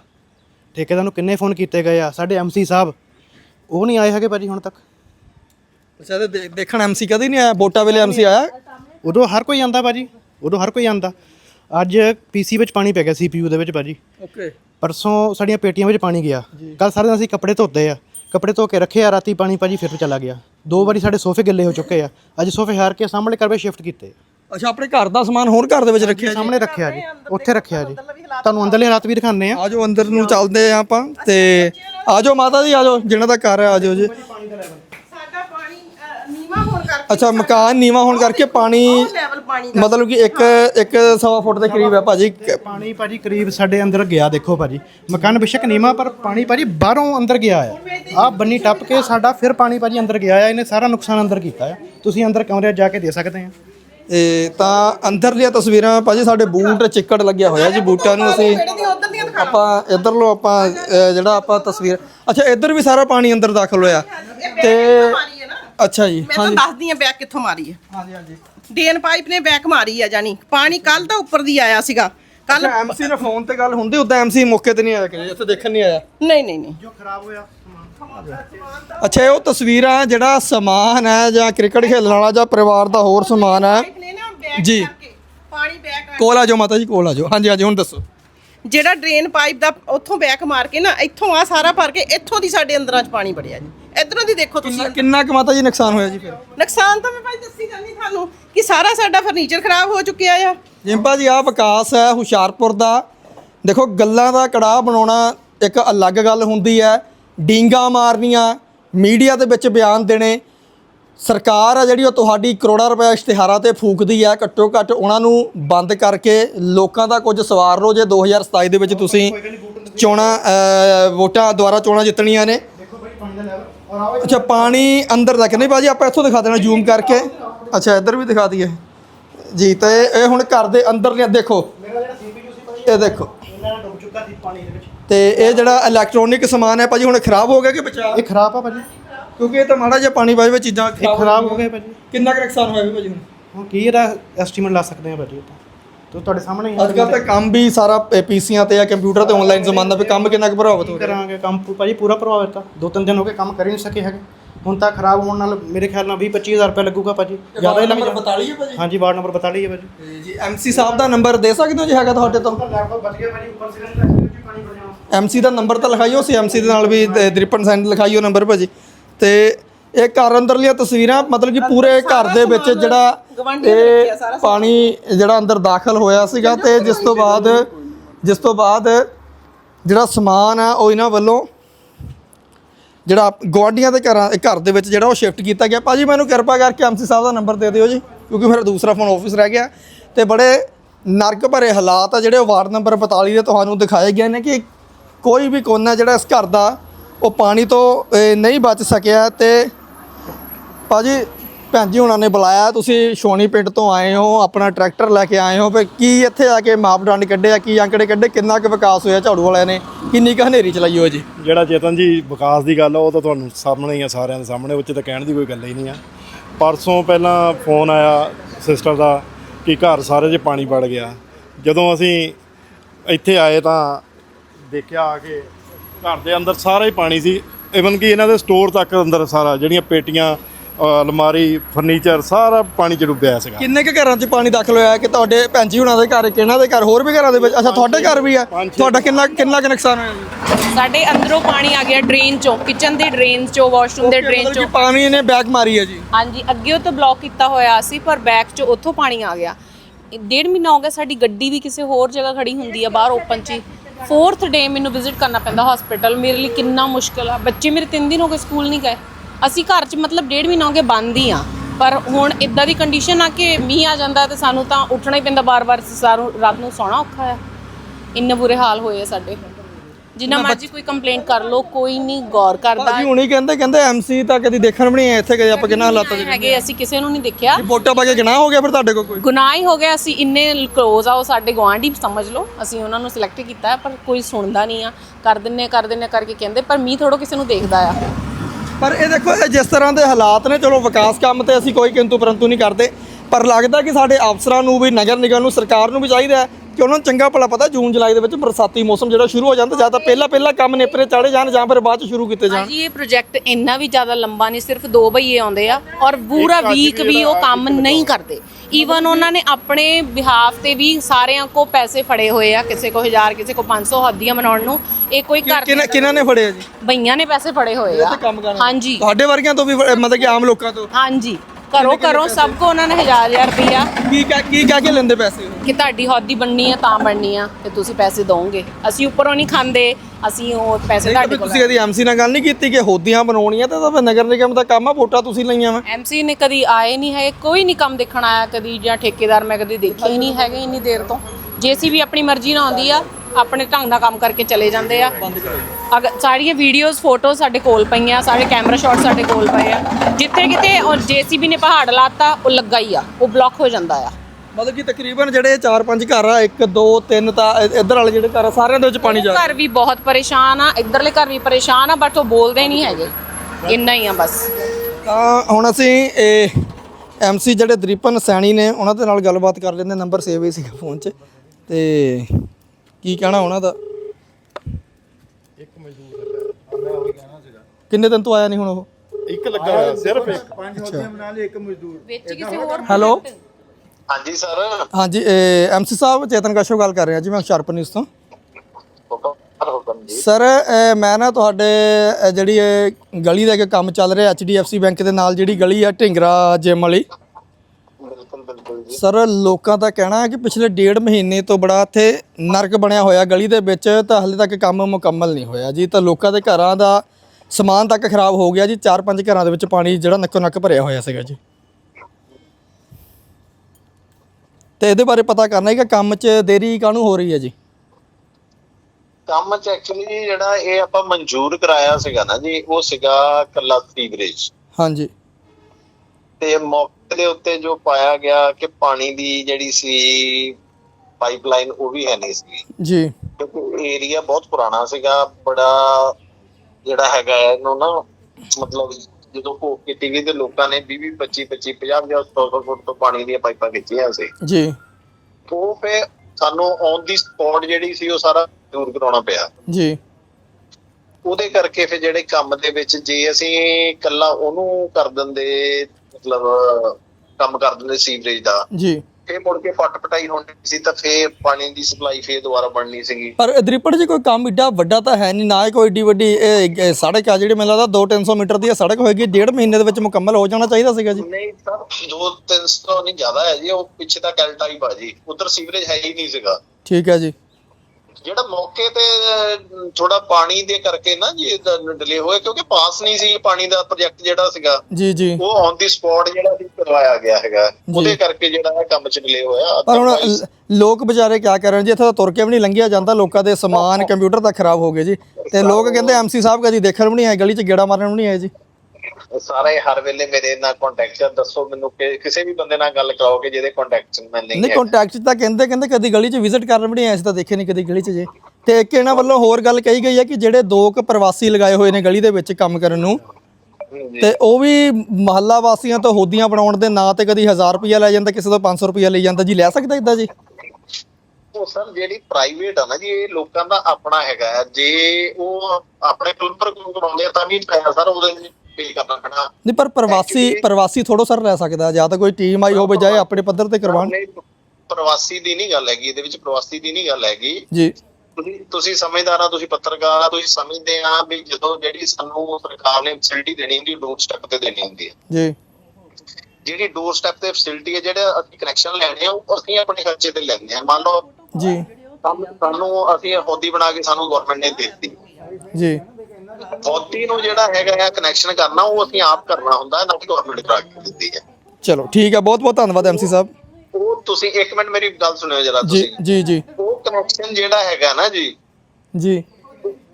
ਠੇਕੇਦਾਰ ਨੂੰ ਕਿੰਨੇ ਫੋਨ ਕੀਤੇ ਗਏ ਆ? ਸਾਡੇ ਐਮਸੀ ਸਾਹਿਬ ਉਹ ਨਹੀਂ ਆਏ ਹੈਗੇ ਭਾਜੀ ਹੁਣ ਤੱਕ। ਅੱਛਾ ਤੇ ਦੇਖਣ ਐਮਸੀ ਕਦੇ ਨਹੀਂ ਆਇਆ? ਵੋਟਾਂ ਵੇਲੇ ਐਮਸੀ ਆਇਆ? ਉਦੋਂ ਹਰ ਕੋਈ ਆਂਦਾ ਭਾਜੀ ਉਦੋਂ ਹਰ ਕੋਈ ਆਂਦਾ। ਅੱਜ ਪੀਸੀ ਵਿੱਚ ਪਾਣੀ ਪੈ ਗਿਆ ਸੀਪੀਯੂ ਦੇ ਵਿੱਚ ਭਾਜੀ। ਓਕੇ ਪਰਸੋਂ ਸਾਡੀਆਂ ਪੇਟੀਆਂ ਵਿੱਚ ਪਾਣੀ ਗਿਆ। ਕੱਲ ਸਾਰੇ ਦਿਨ ਅਸੀਂ ਕੱਪੜੇ ਧੋਤੇ ਆ। ਕੱਪੜੇ ਧੋ ਕੇ ਰੱਖੇ ਆ ਰਾਤੀ ਪਾਣੀ ਭਾਜੀ ਫਿਰ ਚਲਾ ਗਿਆ। ਦੋ ਵਾਰੀ ਸਾਡੇ ਸੋਫੇ ਗਿੱਲੇ ਹੋ ਚੁੱਕੇ ਆ। ਅੱਜ ਸੋਫੇ ਹਾਰ ਕੇ ਸਾਹਮਣੇ ਕਰਵੇ ਸ਼ਿਫਟ ਕੀਤੇ। ਅੱਛਾ ਆਪਣੇ ਘਰ ਦਾ ਸਮਾਨ ਹੋਰ ਘਰ ਦੇ ਵਿੱਚ ਰੱਖਿਆ ਜੀ? ਸਾਹਮਣੇ ਰੱਖਿਆ ਜੀ। ਉੱਥੇ ਰੱਖਿਆ ਜੀ। ਤੁਹਾਨੂੰ ਅੰਦਰਲੇ ਹਾਲਾਤ ਵੀ ਦਿਖਾਉਂਦੇ ਆ ਆਜੋ ਅੰਦਰ ਨੂੰ ਚੱਲਦੇ ਆ ਆਪਾਂ ਤੇ ਆਜੋ ਮਾਤਾ ਜੀ ਆਜੋ ਜਿਹਨਾਂ ਦਾ ਘਰ ਹੈ ਆਜੋ ਜੀ। ਕਰਕੇ ਅੱਛਾ ਮਕਾਨ ਨੀਵਾ ਹੋਣ ਕਰਕੇ ਪਾਣੀ ਲੈਵਲ ਪਾਣੀ ਮਤਲਬ ਕਿ ਇੱਕ ਇੱਕ ਸਵਾ ਫੁੱਟ ਦੇ ਕਰੀਬ ਹੈ ਭਾਜੀ। ਕ- ਪਾਣੀ ਭਾਜੀ ਕਰੀਬ ਸਾਡੇ ਅੰਦਰ ਗਿਆ ਦੇਖੋ ਭਾਜੀ। ਮਕਾਨ ਬਿਸ਼ਕ ਨੀਮਾ ਪਰ ਪਾਣੀ ਭਾਜੀ ਬਾਹਰੋਂ ਅੰਦਰ ਗਿਆ ਆ। ਆ ਬੰਨੀ ਟੱਪ ਕੇ ਸਾਡਾ ਫਿਰ ਪਾਣੀ ਭਾਜੀ ਅੰਦਰ ਗਿਆ ਆ। ਇਹਨੇ ਸਾਰਾ ਨੁਕਸਾਨ ਅੰਦਰ ਕੀਤਾ ਆ। ਤੁਸੀਂ ਅੰਦਰ ਕਮਰੇ 'ਚ ਜਾ ਕੇ ਦੇ ਸਕਦੇ ਆ। ਇਹ ਤਾਂ ਅੰਦਰਲੀਆਂ ਤਸਵੀਰਾਂ ਭਾਜੀ ਸਾਡੇ ਬੂਟ ਚਿੱਕੜ ਲੱਗਿਆ ਹੋਇਆ ਜੀ ਬੂਟਾਂ ਨੂੰ ਅਸੀਂ ਉਧਰ ਦੀਆਂ ਦਿਖਾ ਆਪਾਂ ਇਧਰਲੋਂ ਆਪਾਂ ਅਹ, ਜਿਹੜਾ ਆਪਾਂ ਤਸਵੀਰ ਅੱਛਾ ਇੱਧਰ ਵੀ ਸਾਰਾ ਪਾਣੀ ਅੰਦਰ ਦਾਖਲ ਹੋਇਆ। ਤੇ ਹੈ ਅੱਛਾ ਜੀ ਮੈਂ ਤੁਹਾਨੂੰ ਦੱਸਦੀ ਆ ਬੈਕ ਕਿੱਥੋਂ ਮਾਰੀ ਹੈ। ਹਾਂਜੀ ਹਾਂਜੀ। ਡੇਨ ਪਾਈਪ ਨੇ ਬੈਕ ਮਾਰੀ ਆ ਜਾਨੀ ਪਾਣੀ ਕੱਲ ਤਾਂ ਉੱਪਰ ਦੀ ਆਇਆ ਸੀਗਾ। ਕੱਲ ਅੱਛਾ ਐਮਸੀ ਨਾਲ ਫੋਨ ਤੇ ਗੱਲ ਹੁੰਦੀ ਉਦਾਂ ਐਮਸੀ ਮੌਕੇ ਤੇ ਨਹੀਂ ਆਇਆ ਕਿ ਇੱਥੇ ਦੇਖਣ ਨਹੀਂ ਆਇਆ। ਨਹੀਂ ਨਹੀਂ ਨਹੀਂ। ਜੋ ਖਰਾਬ ਹੋਇਆ ਅੱਛਾ ਇਹ ਉਹ ਤਸਵੀਰਾਂ ਜਿਹੜਾ ਸਮਾਨ ਹੈ ਜਾਂ ਕ੍ਰਿਕਟ ਖੇਡਣ ਵਾਲਾ ਜਾਂ ਪਰਿਵਾਰ ਦਾ ਹੋਰ ਸਮਾਨ ਹੈ। ਨੇ ਨਾ ਜੀ। ਪਾਣੀ ਬੈਕ ਕੋਲ ਆ ਜਾਓ ਮਾਤਾ ਜੀ ਕੋਲ ਆ ਜਾਓ। ਹਾਂਜੀ ਹਾਂਜੀ ਹੁਣ ਦੱਸੋ। ਜਿਹੜਾ ਡਰੇਨ ਪਾਈਪ ਦਾ ਉੱਥੋਂ ਬੈਕ ਮਾਰ ਕੇ ਨਾ ਇੱਥੋਂ ਆ ਸਾਰਾ ਭਰ ਕੇ ਇੱਥੋਂ ਦੀ ਸਾਡੇ ਅੰਦਰਾਂ 'ਚ ਪਾਣੀ ਵੜਿਆ ਜੀ। ਇਧਰੋਂ ਦੀ ਦੇਖੋ ਤੁਸੀਂ। ਕਿੰਨਾ ਕਿੰਨਾ ਕੁ ਮਾਤਾ ਜੀ ਨੁਕਸਾਨ ਹੋਇਆ ਜੀ ਫਿਰ? ਨੁਕਸਾਨ ਤਾਂ ਮੈਂ ਭਾਈ ਦੱਸੀ ਜਾਂਦੀ ਤੁਹਾਨੂੰ ਕਿ ਸਾਰਾ ਸਾਡਾ ਫਰਨੀਚਰ ਖਰਾਬ ਹੋ ਚੁੱਕਿਆ ਆ। ਜਿੰਪਾ ਜੀ ਆ ਵਿਕਾਸ ਹੈ ਹੁਸ਼ਿਆਰਪੁਰ ਦਾ। ਦੇਖੋ ਗੱਲਾਂ ਦਾ ਕੜਾਹ ਬਣਾਉਣਾ ਇੱਕ ਅਲੱਗ ਗੱਲ ਹੁੰਦੀ ਹੈ। ਡੀਂਗਾ ਮਾਰਨੀਆਂ ਮੀਡੀਆ ਦੇ ਵਿੱਚ ਬਿਆਨ ਦੇਣੇ ਸਰਕਾਰ ਆ ਜਿਹੜੀ ਉਹ ਤੁਹਾਡੀ ਕਰੋੜਾਂ ਰੁਪਏ ਇਸ਼ਤਿਹਾਰਾਂ ਤੇ ਫੂਕਦੀ ਹੈ ਘੱਟੋ ਘੱਟ ਉਹਨਾਂ ਨੂੰ ਬੰਦ ਕਰਕੇ ਲੋਕਾਂ ਦਾ ਕੁਝ ਸਵਾਰ ਲਓ ਜੇ 2027 ਦੇ ਵਿੱਚ ਤੁਸੀਂ ਚੋਣਾਂ ਵੋਟਾਂ ਦੁਆਰਾ ਚੋਣਾਂ ਜਿੱਤਣੀਆਂ ਨੇ। ਅੱਛਾ ਪਾਣੀ ਅੰਦਰ ਤੱਕ ਨਹੀਂ ਬਾਜੀ ਆਪਾਂ ਇੱਥੋਂ ਦਿਖਾ ਦੇਣਾ ਜ਼ੂਮ ਕਰਕੇ। ਅੱਛਾ ਇੱਧਰ ਵੀ ਦਿਖਾ ਦਈਏ। ਜੀ ਤੇ ਇਹ ਹੁਣ ਘਰ ਦੇ ਅੰਦਰ ਲਿਆ ਦੇਖੋ। ਇਹ ਦੇਖੋ। ਤੇ ਇਹ ਜਿਹੜਾ ਇਲੈਕਟ੍ਰੋਨਿਕ ਸਮਾਨ ਹੈ ਭਾਜੀ ਹੁਣ ਖਰਾਬ ਹੋ ਗਿਆ ਕਿ ਬਚਾ ਇਹ ਖਰਾਬ ਆ ਭਾਜੀ। ਕਿਉਂਕਿ ਇਹ ਤਾਂ ਮਾੜਾ ਜਿਹਾ ਪਾਣੀ ਵਾਜੇ ਚੀਜ਼ਾਂ ਇਹ ਖਰਾਬ ਹੋ ਗਏ ਭਾਜੀ। ਕਿੰਨਾ ਕੁ ਨੁਕਸਾਨ ਹੋਇਆ ਵੀ ਭਾਜੀ ਹੁਣ? ਹੁਣ ਕੀ ਇਹਦਾ ਐਸਟੀਮੇਟ ਲਾ ਸਕਦੇ ਆ ਭਾਜੀ ਇਹ ਤਾਂ ਤੋ ਤੁਹਾਡੇ ਸਾਹਮਣੇ ਹੀ ਅੱਜ ਕੱਲ੍ਹ ਤਾਂ ਕੰਮ ਵੀ ਸਾਰਾ ਪੀਸੀਆਂ ਤੇ ਜਾਂ ਕੰਪਿਊਟਰ ਤੇ ਆਨਲਾਈਨ ਜ਼ਮਾਨਾ ਵੀ ਕੰਮ ਕਿੰਨਾ ਕੁ ਪ੍ਰਭਾਵਿਤ ਹੋ ਰਿਹਾ? ਕਰਾਂਗੇ ਕੰਮ? ਪੂ- ਭਾਜੀ ਪੂਰਾ ਪ੍ਰਭਾਵਿਤ ਆ। ਦੋ ਤਿੰਨ ਦਿਨ ਹੋ ਗਏ ਕੰਮ ਕਰ ਹੀ ਨਹੀਂ ਸਕੇ ਹੈਗੇ। ਹੁਣ ਤਾਂ ਖਰਾਬ ਹੋਣ ਨਾਲ ਮੇਰੇ ਖਿਆਲ ਨਾਲ 20 25000 ਰੁਪਏ ਲੱਗੂਗਾ ਭਾਜੀ। ਜ਼ਿਆਦਾ ਹੀ ਲੱਗ ਨੰਬਰ ਜਾਣਾ। 42 ਹੈ ਭਾਜੀ? ਹਾਂਜੀ ਵਾਰਡ ਨੰਬਰ 42 ਹੈ ਭਾਜੀ। ਜੀ ਐਮਸੀ ਸਾਹਿਬ ਦਾ ਨੰਬਰ ਦੇ ਸਕਦੇ ਹੋ ਜੇ ਹੈਗਾ ਤੁਹਾਡੇ ਤੋਂ? ਲੈਪਟਾਪ ਬਚ ਗਿਆ ਭਾਜੀ ਉੱਪਰ ਸਿਲੰਡਰ ਐਸਟੀਮੇਟ ਪਾਣੀ ਭਰ ਜਾਣਾ ਐਮਸੀ ਦਾ ਨੰਬਰ ਤਾਂ ਲਿਖਾਈਓ ਸੀ ਐਮਸੀ ਦੇ ਨਾਲ ਵੀ 53% ਲਿਖਾਈਓ ਨੰਬਰ ਭਾਜੀ। ਤੇ ਇਹ ਘਰ ਅੰਦਰਲੀਆਂ ਤਸਵੀਰਾਂ ਮਤਲਬ ਕਿ ਪੂਰੇ ਘਰ ਦੇ ਵਿੱਚ ਜਿਹੜਾ ਇਹ ਪਾਣੀ ਜਿਹੜਾ ਅੰਦਰ ਦਾਖਲ ਹੋਇਆ ਸੀਗਾ ਤੇ ਜਿਸ ਤੋਂ ਬਾਅਦ ਜਿਸ ਤੋਂ ਬਾਅਦ ਜਿਹੜਾ ਸਮਾਨ ਆ ਉਹ ਇਹਨਾਂ ਵੱਲੋਂ ਜਿਹੜਾ ਗੁਆਂਢੀਆਂ ਦੇ ਘਰਾਂ ਘਰ ਦੇ ਵਿੱਚ ਜਿਹੜਾ ਉਹ ਸ਼ਿਫਟ ਕੀਤਾ ਗਿਆ। ਭਾਜੀ ਮੈਨੂੰ ਕਿਰਪਾ ਕਰਕੇ ਐਮਸੀ ਸਾਹਿਬ ਦਾ ਨੰਬਰ ਦੇ ਦਿਓ ਜੀ ਕਿਉਂਕਿ ਮੇਰਾ ਦੂਸਰਾ ਫੋਨ ਆਫਿਸ ਰਹਿ ਗਿਆ ਤੇ ਬੜੇ ਨਰਕ ਭਰੇ ਹਾਲਾਤ ਆ ਜਿਹੜੇ ਵਾਰਡ ਨੰਬਰ 42 ਦੇ ਤੁਹਾਨੂੰ ਦਿਖਾਏ ਗਏ ਨੇ ਕਿ ਕੋਈ ਵੀ ਕੋਨਾ ਜਿਹੜਾ ਇਸ ਘਰ ਦਾ ਉਹ ਪਾਣੀ ਤੋਂ ਨਹੀਂ ਬਚ ਸਕਿਆ ਤੇ ਭਾਜੀ, ਭੈਣ ਜੀ ਹੁਣਾਂ ਨੇ ਬੁਲਾਇਆ, ਤੁਸੀਂ ਸ਼ੋਣੀ ਪਿੰਡ ਤੋਂ ਆਏ ਹੋ, ਆਪਣਾ ਟਰੈਕਟਰ ਲੈ ਕੇ ਆਏ ਹੋ, ਫਿਰ ਕੀ ਇੱਥੇ ਆ ਕੇ ਮਾਪਦੰਡ ਕੱਢੇ ਆ, ਕੀ ਅੰਕੜੇ ਕੱਢੇ, ਕਿੰਨਾ ਕੁ ਵਿਕਾਸ ਹੋਇਆ ਝਾੜੂ ਵਾਲਿਆਂ ਨੇ? ਕਿੰਨੀ ਕੁ ਹਨੇਰੀ ਚਲਾਈ ਹੋ ਜੀ? ਜਿਹੜਾ ਚੇਤਨ ਜੀ ਵਿਕਾਸ ਦੀ ਗੱਲ ਆ, ਉਹ ਤਾਂ ਤੁਹਾਨੂੰ ਸਾਹਮਣੇ ਹੀ ਆ ਸਾਰਿਆਂ ਦੇ ਸਾਹਮਣੇ ਉੱਚ ਤਾਂ ਕਹਿਣ ਦੀ ਕੋਈ ਗੱਲ ਹੀ ਨਹੀਂ ਆ। ਪਰਸੋਂ ਪਹਿਲਾਂ ਫੋਨ ਆਇਆ ਸਿਸਟਰ ਦਾ ਕਿ ਘਰ ਸਾਰੇ 'ਚ ਪਾਣੀ ਵੜ ਗਿਆ। ਜਦੋਂ ਅਸੀਂ ਇੱਥੇ ਆਏ ਤਾਂ ਦੇਖਿਆ ਆ ਕੇ ਘਰ ਦੇ ਅੰਦਰ ਸਾਰਾ ਹੀ ਪਾਣੀ ਸੀ। ਇਵਨ ਕਿ ਇਹਨਾਂ ਦੇ ਸਟੋਰ ਤੱਕ ਅੰਦਰ ਸਾਰਾ ਜਿਹੜੀਆਂ ਪੇਟੀਆਂ ਅਲਮਾਰੀ ਫਰਨੀਚਰ ਸਾਰਾ ਪਾਣੀ 'ਚ ਡੁੱਬਿਆ ਸੀਗਾ। ਕਿੰਨੇ ਕੁ ਘਰਾਂ 'ਚ ਪਾਣੀ ਦਾਖਲ ਹੋਇਆ ਕਿ ਤੁਹਾਡੇ ਭੈਣ ਜੀ ਹੁਣਾਂ ਦੇ ਘਰ ਕਿਹਨਾਂ ਦੇ ਘਰ ਹੋਰ ਵੀ ਘਰਾਂ ਦੇ ਵਿੱਚ? ਅੱਛਾ ਤੁਹਾਡੇ ਘਰ ਵੀ ਆ ਤੁਹਾਡਾ ਕਿੰਨਾ ਕਿੰਨਾ ਕੁ ਨੁਕਸਾਨ ਹੋਇਆ ਜੀ? ਸਾਡੇ ਅੰਦਰੋਂ ਪਾਣੀ ਆ ਗਿਆ ਡਰੇਨ ਚੋਂ ਕਿਚਨ ਦੇ ਡਰੇਨ ਚੋਂ ਵਾਸ਼ਰੂਮ ਦੇ ਡਰੇਨ ਮਤਲਬ ਕਿ ਚੋਂ। ਪਾਣੀ ਨੇ ਬੈਕ ਮਾਰੀ ਹੈ ਜੀ। ਹਾਂਜੀ ਅੱਗੇ ਤੋਂ ਬਲੌਕ ਕੀਤਾ ਹੋਇਆ ਸੀ ਪਰ ਬੈਕ ਚੋਂ ਉੱਥੋਂ ਪਾਣੀ ਆ ਗਿਆ। ਇਹ ਡੇਢ ਮਹੀਨਾ ਹੋ ਗਿਆ ਸਾਡੀ ਗੱਡੀ ਵੀ ਕਿਸੇ ਹੋਰ ਜਗ੍ਹਾ ਖੜੀ ਹੁੰਦੀ ਆ ਬਾਹਰ ਓਪਨ 'ਚ ਫੋਰਥ ਡੇ ਮੈਨੂੰ ਵਿਜ਼ਿਟ ਕਰਨਾ ਪੈਂਦਾ ਹਸਪੀਟਲ ਮੇਰੇ ਲਈ ਕਿੰਨਾ ਮੁਸ਼ਕਲ ਆ। ਬੱਚੇ ਮੇਰੇ 3 ਦਿਨ ਹੋ ਗਏ ਸਕੂਲ ਨਹੀਂ ਗਏ। ਅਸੀਂ ਘਰ 'ਚ ਮਤਲਬ ਡੇਢ ਮਹੀਨਾ ਹੋ ਗਿਆ ਬੰਦ ਹੀ ਆ। ਪਰ ਹੁਣ ਇਦਾਂ ਦੀ ਕੰਡੀਸ਼ਨ ਆ ਕਿ ਮੀਂਹ ਆ ਜਾਂਦਾ ਤੇ ਸਾਨੂੰ ਤਾਂ ਉੱਠਣਾ ਹੀ ਪੈਂਦਾ। ਬਾਰ-ਬਾਰ ਸਾਰੂ ਰਾਤ ਨੂੰ ਸੌਣਾ ਔਖਾ ਆ। ਇੰਨੇ ਬੁਰੇ ਹਾਲ ਹੋਏ ਆ ਸਾਡੇ। ਜਿੰਨਾ ਮਰਜ਼ੀ ਕੋਈ ਕੰਪਲੇਂਟ ਕਰ ਲੋ ਕੋਈ ਨਹੀਂ ਗੌਰ ਕਰਦਾ। ਭਾਜੀ ਹੁਣੀ ਕਹਿੰਦੇ ਕਹਿੰਦੇ ਐਮਸੀ ਤਾਂ ਕਦੀ ਦੇਖਣ ਵੀ ਨਹੀਂ ਆਏ ਇੱਥੇ ਕਦੇ ਆਪਾਂ ਕਿੰਨਾ ਹਾਲਾਤਾਂ 'ਚ ਹੈਗੇ ਅਸੀਂ ਕਿਸੇ ਨੂੰ ਨਹੀਂ ਦੇਖਿਆ। ਵੋਟਾਂ ਪਾ ਕੇ ਗੁਨਾਹ ਹੋ ਗਿਆ ਫਿਰ ਤੁਹਾਡੇ ਕੋਲ ਕੋਈ? ਗੁਨਾਹ ਹੀ ਹੋ ਗਿਆ ਅਸੀਂ ਇੰਨੇ ক্লোਜ਼ ਆ ਉਹ ਸਾਡੇ ਗਵਾਂਢੀ ਸਮਝ ਲਓ। ਅਸੀਂ ਉਹਨਾਂ ਨੂੰ ਸਿਲੈਕਟ ਕੀਤਾ ਹੈ, ਪਰ ਕੋਈ ਸੁਣਦਾ ਨਹੀਂ ਆ। ਕਰ ਦਿੰਨੇ ਕਰ ਦਿੰਨੇ ਕਰਕੇ ਕਹਿੰਦੇ ਪਰ ਮੀਂਹ ਥੋੜੋ ਕਿਸੇ ਨੂੰ ਦੇਖਦਾ ਆ। ਪਰ ਇਹ ਦੇਖੋ ਇਹ ਜਿਸ ਤਰ੍ਹਾਂ ਦੇ ਹਾਲਾਤ ਨੇ ਚਲੋ ਵਿਕਾਸ ਕੰਮ ਤੇ ਅਸੀਂ ਕੋਈ ਕਿੰਤੂ ਪਰੰਤੂ ਨਹੀਂ ਕਰਦੇ ਪਰ ਲੱਗਦਾ ਕਿ ਸਾਡੇ ਅਫਸਰਾਂ ਨੂੰ ਵੀ ਨਗਰ ਨਿਗਮ ਨੂੰ ਸਰਕਾਰ ਨੂੰ ਵੀ ਚਾਹੀਦਾ ਹੈ ਕਿ ਉਹਨਾਂ ਨੂੰ ਚੰਗਾ ਭਲਾ ਪਤਾ ਜੂਨ ਜੁਲਾਈ ਦੇ ਵਿੱਚ ਬਰਸਾਤੀ ਮੌਸਮ ਜਿਹੜਾ ਸ਼ੁਰੂ ਹੋ ਜਾਂਦਾ ਜਾਂ ਤਾਂ ਪਹਿਲਾਂ ਪਹਿਲਾਂ ਕੰਮ ਨੇਪਰੇ ਚਾੜੇ ਜਾਣ ਜਾਂ ਫਿਰ ਬਾਅਦ ਚ ਸ਼ੁਰੂ ਕੀਤੇ ਜਾਣ। ਜੀ ਇਹ ਪ੍ਰੋਜੈਕਟ ਇੰਨਾ ਵੀ ਜ਼ਿਆਦਾ ਲੰਬਾ ਨਹੀਂ ਸਿਰਫ ਦੋ ਬਈਏ ਆਉਂਦੇ ਆ ਔਰ ਪੂਰਾ ਵੀਕ ਵੀ ਉਹ ਕੰਮ ਨਹੀਂ ਕਰਦੇ। ਈਵਨ ਉਹਨਾਂ ਨੇ ਆਪਣੇ ਬਿਹਾਫ ਤੇ ਵੀ ਸਾਰਿਆਂ ਕੋ ਪੈਸੇ ਫੜੇ ਹੋਏ ਆ ਕਿਸੇ ਕੋ 1000 ਕਿਸੇ ਕੋ 500 ਹੱਦੀਆਂ ਮਨਾਉਣ ਨੂੰ। ਇਹ ਕੋਈ ਘਰ ਕਿਹਨਾਂ ਕਿਹਨਾਂ ਨੇ ਫੜਿਆ ਜੀ? ਬਈਆਂ ਨੇ ਪੈਸੇ ਫੜੇ ਹੋਏ ਆ। ਹਾਂਜੀ। ਤੁਹਾਡੇ ਵਰਗਿਆਂ ਤੋਂ ਵੀ ਮਤਲਬ ਕਿ ਆਮ ਲੋਕਾਂ ਤੋਂ? ਹਾਂਜੀ। ਘਰੋਂ ਘਰੋਂ ਸਭ ਕੋ ਉਹਨਾਂ ਨੇ 1000 1000 ਰੁਪਇਆ ਕੀ ਕਹਿ- ਕੀ ਕਹਿ ਕੇ ਲੈਂਦੇ ਪੈਸੇ? ਕਿ ਤੁਹਾਡੀ ਹੌਦੀ ਬਣਨੀ ਆ ਤਾਂ ਬਣਨੀ ਆ ਤੇ ਤੁਸੀਂ ਪੈਸੇ ਦੋਗੇ ਅਸੀਂ ਉੱਪਰੋਂ ਨਹੀਂ ਖਾਂਦੇ ਅਸੀਂ ਉਹ ਪੈਸੇ ਤੁਹਾਡੇ ਕੋਲ ਤੁਸੀਂ ਇਹਦੀ ਐਮਸੀ ਨਾਲ ਗੱਲ ਨਹੀਂ ਕੀਤੀ ਕਿ ਹੋਦੀਆਂ ਬਣਾਉਣੀਆਂ ਤਾਂ ਤਾਂ ਫਿਰ ਨਗਰ ਨਿਗਮ ਦਾ ਕੰਮ ਆ ਵੋਟਾਂ ਤੁਸੀਂ ਲਈਆਂ ਵਾ। ਐਮਸੀ ਨੇ ਕਦੀ ਆਏ ਨਹੀਂ ਹੈ ਕੋਈ ਨਹੀਂ ਕੰਮ ਦੇਖਣ ਆਇਆ ਕਦੀ ਜਾਂ ਠੇਕੇਦਾਰ ਮੈਂ ਕਦੀ ਦੇਖੇ ਹੀ ਨਹੀਂ ਹੈਗੇ ਇੰਨੀ ਦੇਰ ਤੋਂ। ਜੇਸੀਬੀ ਆਪਣੀ ਮਰਜ਼ੀ ਨਾਲ ਆਉਂਦੀ ਆ ਆਪਣੇ ਢੰਗ ਦਾ ਕੰਮ ਕਰਕੇ ਚਲੇ ਜਾਂਦੇ ਆ। ਅਗਰ ਸਾਰੀਆਂ ਵੀਡੀਓਜ਼ ਫੋਟੋਜ਼ ਸਾਡੇ ਕੋਲ ਪਈਆਂ ਸਾਰੇ ਕੈਮਰਾ ਸ਼ਾਟ ਸਾਡੇ ਕੋਲ ਪਏ ਆ। ਜਿੱਥੇ ਕਿਤੇ ਉਹ ਜੇਸੀਬੀ ਨੇ ਪਹਾੜ ਲਾਤਾ ਉਹ ਲੱਗਾ ਹੀ ਆ ਉਹ ਬਲੌਕ ਹੋ ਜਾਂਦਾ ਆ। ਮਤਲਬ ਕਿ ਤਕਰੀਬਨ ਜਿਹੜੇ 4-5 ਘਰ ਆ 1 2 3 ਤਾਂ ਇੱਧਰ ਵਾਲੇ ਜਿਹੜੇ ਘਰ ਆ ਸਾਰਿਆਂ ਦੇ ਵਿੱਚ ਪਾਣੀ ਜਾ ਰਿਹਾ ਘਰ ਵੀ ਬਹੁਤ ਪਰੇਸ਼ਾਨ ਆ ਇੱਧਰਲੇ ਘਰ ਵੀ ਪਰੇਸ਼ਾਨ ਆ ਬਟ ਉਹ ਬੋਲਦੇ ਨਹੀਂ ਹੈਗੇ। ਇੰਨਾ ਹੀ ਆ ਬਸ। ਤਾਂ ਹੁਣ ਅਸੀਂ ਇਹ ਐਮਸੀ ਜਿਹੜੇ ਦਰੀਪਨ ਸੈਣੀ ਨੇ ਉਹਨਾਂ ਦੇ ਨਾਲ ਗੱਲਬਾਤ ਕਰ ਲੈਂਦੇ ਨੰਬਰ ਸੇਵ ਹੀ ਸੀਗਾ ਫੋਨ 'ਚ। ਤੇ ਕੀ ਕਹਿਣਾ ਉਹਨਾਂ ਦਾ? ਕਿੰਨੇ ਦਿਨ ਤੋਂ ਆਇਆ ਨਹੀਂ ਹੁਣ ਉਹ? ਇੱਕ ਲੱਗਾ ਹੋਇਆ ਸਿਰਫ ਇੱਕ। ਵਿੱਚ ਕਿਸੇ ਹੋਰ ਹੈਲੋ? ਹਾਂਜੀ ਸਰ। ਹਾਂਜੀ ਐਮਸੀ ਸਾਹਿਬ ਚੇਤਨ ਕਾਸ਼ੋ ਗੱਲ ਕਰ ਰਿਹਾ ਜੀ ਮੈਂ ਹੁਸ਼ਿਆਰਪੁਰ ਨਿਊਜ਼ ਤੋਂ। ਸਰ ਮੈਂ ਨਾ ਤੁਹਾਡੇ ਜਿਹੜੀ ਗਲੀ ਦਾ ਇੱਕ ਕੰਮ ਚੱਲ ਰਿਹਾ HDFC ਬੈਂਕ ਦੇ ਨਾਲ ਜਿਹੜੀ ਗਲੀ ਆ ਢਿੰਗਰਾ ਜਿਮ ਵਾਲੀ। ਸਰ ਲੋਕਾਂ ਦਾ ਕਹਿਣਾ ਹੈ ਕਿ ਪਿਛਲੇ ਡੇਢ ਮਹੀਨੇ ਤੋਂ ਬੜਾ ਇੱਥੇ ਨਰਕ ਬਣਿਆ ਹੋਇਆ ਗਲੀ ਦੇ ਵਿੱਚ ਤਾਂ ਹਲੇ ਤੱਕ ਕੰਮ ਮੁਕੰਮਲ ਨਹੀਂ ਹੋਇਆ ਜੀ। ਤਾਂ ਲੋਕਾਂ ਦੇ ਘਰਾਂ ਦਾ ਸਮਾਨ ਤੱਕ ਖਰਾਬ ਹੋ ਗਿਆ ਜੀ। ਚਾਰ ਪੰਜ ਘਰਾਂ ਦੇ ਵਿੱਚ ਪਾਣੀ ਜਿਹੜਾ ਨੱਕੋ ਨੱਕ ਭਰਿਆ ਹੋਇਆ ਸੀਗਾ ਜੀ। ਤੇ ਇਹਦੇ ਬਾਰੇ ਪਤਾ ਕਰਨਾ ਹੈ ਕਿ ਕੰਮ 'ਚ ਦੇਰੀ ਕਾਹਨੂੰ ਹੋ ਰਹੀ ਹੈ ਜੀ? ਕੰਮ ਚ ਐਕਚੁਅਲੀ ਜਿਹੜਾ ਇਹ ਆਪਾਂ ਮਨਜ਼ੂਰ ਕਰਾਇਆ ਸੀਗਾ ਨਾ ਜੀ ਉਹ ਸੀਗਾ ਕੱਲਾ ਸੀਵਰੇਜ। ਹਾਂਜੀ। ਤੇ ਮੌਕੇ ਦੇ ਉੱਤੇ ਜੋ ਪਾਇਆ ਗਿਆ ਕਿ ਪਾਣੀ ਦੀ ਜਿਹੜੀ ਸੀ ਪਾਈਪਲਾਈਨ ਉਹ ਵੀ ਹੈ ਨਹੀਂ ਸੀ। ਜੀ। ਕਿਉਂਕਿ ਏਰੀਆ ਬਹੁਤ ਪੁਰਾਣਾ ਸੀਗਾ ਬੜਾ ਜਿਹੜਾ ਹੈਗਾ ਇਹਨੂੰ ਨਾ ਮਤਲਬ ਜਦੋਂ ਕੋਕ ਕੀਤੀ ਗਈ ਤੇ ਲੋਕਾਂ ਨੇ 20 25 25 50 ਜਾਂ 100 ਫੁੱਟ ਤੋਂ ਪਾਣੀ ਦੀਆਂ ਪਾਈਪਾਂ ਖਿੱਚੀਆਂ ਸੀ। ਜੀ। ਉਹ ਫੇ ਸਾਨੂੰ ਔਨ ਦੀ ਸਪੌਟ ਜਿਹੜੀ ਸੀ ਉਹ ਸਾਰਾ ਦੂਰ ਕਰਾਉਣਾ ਪਿਆ। ਜੀ। ਉਹਦੇ ਕਰਕੇ ਫਿਰ ਜਿਹੜੇ ਕੰਮ ਦੇ ਵਿੱਚ ਜੇ ਅਸੀਂ ਕੱਲਾ ਉਹਨੂੰ ਕਰ ਦਿੰਦੇ ਮਤਲਬ ਕੰਮ ਕਰ ਦਿੰਦੇ ਸੀਵਰੇਜ ਦਾ। ਜੀ। ਫੇਰ ਮੁੜ ਕੇ ਪੱਟ ਪਟਾਈ ਹੋਣੀ ਸੀ ਤਾਂ ਫੇਰ ਪਾਣੀ ਦੀ ਸਪਲਾਈ ਫੇਰ ਦੁਬਾਰਾ ਬਣਨੀ ਸੀਗੀ। ਪਰ ਦ੍ਰਿਪੜ ਜੀ ਕੋਈ ਕੰਮ ਏਡਾ ਵੱਡਾ ਤਾਂ ਹੈ ਨਹੀਂ ਨਾ ਹੀ ਕੋਈ ਏਡੀ ਵੱਡੀ ਇਹ ਇਹ ਸੜਕ ਆ ਜਿਹੜੀ ਮੈਨੂੰ ਲੱਗਦਾ 2-300 ਮੀਟਰ ਦੀ ਇਹ ਸੜਕ ਹੋਏਗੀ ਡੇਢ ਮਹੀਨੇ ਦੇ ਵਿੱਚ ਮੁਕੰਮਲ ਹੋ ਜਾਣਾ ਚਾਹੀਦਾ ਸੀਗਾ ਜੀ। ਨਹੀਂ ਤਿੰਨ ਸੌ ਨਹੀਂ ਜ਼ਿਆਦਾ ਹੈ ਜੀ ਉਹ ਪਿੱਛੇ ਤਾਂ ਕੈਲ ਟਾਈਪ ਆ ਜੀ ਉਧਰ ਸੀਵਰੇਜ ਹੈ ਹੀ ਨਹੀਂ ਸੀਗਾ। ਠੀਕ ਹੈ ਜੀ। ਜਿਹੜਾ ਮੌਕੇ ਤੇ ਥੋੜਾ ਪਾਣੀ ਦੇ ਕਰਕੇ ਨਾ ਜੀ ਡਿਲੇ ਹੋਇਆ ਕਿਉਂਕਿ ਪਾਸ ਨਹੀਂ ਸੀ ਪਾਣੀ ਦਾ ਪ੍ਰੋਜੈਕਟ ਜਿਹੜਾ ਸੀਗਾ। ਜੀ ਜੀ। ਉਹ ਔਨ ਦੀ ਸਪੌਟ ਜਿਹੜਾ ਸੀ ਕਰਵਾਇਆ ਗਿਆ ਹੈਗਾ। ਉਹਦੇ ਕਰਕੇ ਜਿਹੜਾ ਇਹ ਕੰਮ ਚ ਡਿਲੇ ਹੋਇਆ। ਪਰ ਹੁਣ ਲੋਕ ਵਿਚਾਰੇ ਕੀ ਕਰਨ ਜੀ ਇੱਥੇ ਤਾਂ ਤੁਰ ਕੇ ਵੀ ਨਹੀਂ ਲੰਘਿਆ ਜਾਂਦਾ ਲੋਕਾਂ ਦੇ ਸਮਾਨ ਕੰਪਿਊਟਰ ਤਾਂ ਖਰਾਬ ਹੋ ਗਏ ਜੀ। ਤੇ ਲੋਕ ਕਹਿੰਦੇ ਐਮਸੀ ਸਾਹਿਬ ਕਦੀ ਦੇਖਣ ਵੀ ਨਹੀਂ ਆਏ ਗਲੀ 'ਚ ਗੇੜਾ ਮਾਰਨ ਵੀ ਨਹੀਂ ਆਏ ਜੀ। ਸਾਰੇ ਹਰ ਵੇਲੇ ਮੇਰੇ ਨਾਲ ਕੰਟੈਕਟ ਚ ਦੱਸੋ ਮੈਨੂੰ ਕਿ ਕਿਸੇ ਵੀ ਬੰਦੇ ਨਾਲ ਗੱਲ ਕਰਾਓ ਕਿ ਜਿਹਦੇ ਕੰਟੈਕਟ ਚ ਮੈਂ ਨਹੀਂ ਨਹੀਂ ਕੰਟੈਕਟ 'ਚ ਤਾਂ ਕਹਿੰਦੇ ਕਹਿੰਦੇ ਕਦੀ ਗਲੀ 'ਚ ਵਿਜ਼ਿਟ ਕਰਨ ਵੀ ਨਹੀਂ ਤਾਂ ਦੇਖੇ ਨਹੀਂ ਕਦੀ ਗਲੀ 'ਚ ਜੇ। ਤੇ ਇੱਕ ਇਹਨਾਂ ਵੱਲੋਂ ਹੋਰ ਗੱਲ ਕਹੀ ਗਈ ਹੈ ਕਿ ਜਿਹੜੇ ਦੋ ਕੁ ਪ੍ਰਵਾਸੀ ਲਗਾਏ ਹੋਏ ਨੇ ਗਲੀ ਦੇ ਵਿੱਚ ਕੰਮ ਕਰਨ ਨੂੰ। ਤੇ ਉਹ ਵੀ ਮਹੱਲਾ ਵਾਸੀਆਂ ਤੋਂ ਹੋਦੀਆਂ ਬਣਾਉਣ ਦੇ ਨਾਂ ਤੇ ਕਦੀ 1000 ਰੁਪਇਆ ਲੈ ਜਾਂਦਾ ਕਿਸੇ ਤੋਂ 500 ਰੁਪਇਆ ਲਈ ਜਾਂਦਾ। ਜੀ ਲੈ ਸਕਦਾ ਇਦਾਂ ਜੀ? ਉਹ ਸਰ ਜਿਹੜੀ ਪ੍ਰਾਈਵੇਟ ਆ ਨਾ ਜੀ ਇਹ ਲੋਕਾਂ ਦਾ ਆਪਣਾ ਹੈਗਾ। ਜੇ ਉਹ ਆਪਣੇ ਪਲੰਬਰ ਕੋਲ ਕਰਾਉਂਦੇ ਆ ਤਾਂ ਵੀ ਪੈਸਾ ਸਰ ਉਹਦੇ ਪੇ ਕਰਨਾ ਪੈਣਾ। ਨਹੀਂ ਪਰ ਪ੍ਰਵਾਸੀ ਪ੍ਰਵਾਸੀ ਥੋੜੋ ਸਰ ਲੈ ਸਕਦਾ ਜਾਂ ਤਾਂ ਕੋਈ ਟੀਮ ਆਈ ਹੋਵੇ ਜਾਏ ਆਪਣੇ ਪੱਧਰ ਤੇ ਕਰਵਾਉਣ। ਪ੍ਰਵਾਸੀ ਦੀ ਨਹੀਂ ਗੱਲ ਹੈਗੀ। ਇਹਦੇ ਵਿੱਚ ਪ੍ਰਵਾਸੀ ਦੀ ਨਹੀਂ ਗੱਲ ਹੈਗੀ। ਜੀ। ਤੁਸੀਂ ਤੁਸੀਂ ਸਮਝਦਾਰ ਆ ਤੁਸੀਂ ਪੱਤਰਕਾਰ ਆ ਤੁਸੀਂ ਸਮਝਦੇ ਆ ਵੀ ਜਦੋਂ ਜਿਹੜੀ ਸਾਨੂੰ ਸਰਕਾਰ ਨੇ ਫੈਸਿਲਿਟੀ ਦੇਣੀ ਹੁੰਦੀ ਡੋਰ ਸਟੈਪ ਤੇ ਦੇਣੀ ਹੁੰਦੀ ਹੈ। ਜੀ। ਜਿਹੜੀ ਡੋਰ ਸਟੈਪ ਤੇ ਫੈਸਿਲਿਟੀ ਹੈ ਜਿਹੜਾ ਅਸੀਂ ਕਨੈਕਸ਼ਨ ਲੈਣੇ ਆ ਉਹ ਅਸੀਂ ਆਪਣੇ ਖਰਚੇ ਤੇ ਲੈਂਦੇ ਆ। ਮੰਨ ਲਓ ਜੀ। ਸਾਨੂੰ- ਸਾਨੂੰ ਅਸੀਂ ਹੌਦੀ ਬਣਾ ਕੇ ਸਾਨੂੰ ਗਵਰਨਮੈਂਟ ਨੇ ਦੇ ਦਿੱਤੀ। ਜੀ। ਹੌਦੀ ਨੂੰ ਜਿਹੜਾ ਹੈਗਾ ਆ ਕਨੈਕਸ਼ਨ ਕਰਨਾ ਉਹ ਅਸੀਂ ਆਪ ਕਰਨਾ ਹੁੰਦਾ ਹੈ ਨਾ ਕਿ ਗਵਰਨਮੈਂਟ ਕਰਾ ਕੇ ਦਿੰਦੀ ਹੈ। ਚਲੋ ਠੀਕ ਹੈ ਬਹੁਤ ਬਹੁਤ ਧੰਨਵਾਦ ਐਮਸੀ ਸਾਹਿਬ। ਉਹ ਤੁਸੀਂ ਇੱਕ ਮਿੰਟ ਮੇਰੀ ਗੱਲ ਸੁਣਿਓ ਜਰਾ ਤੁਸੀਂ। ਜੀ ਜੀ। ਉਹ ਕਨੈਕਸ਼ਨ ਜਿਹੜਾ ਹੈਗਾ ਨਾ ਜੀ ਜੀ।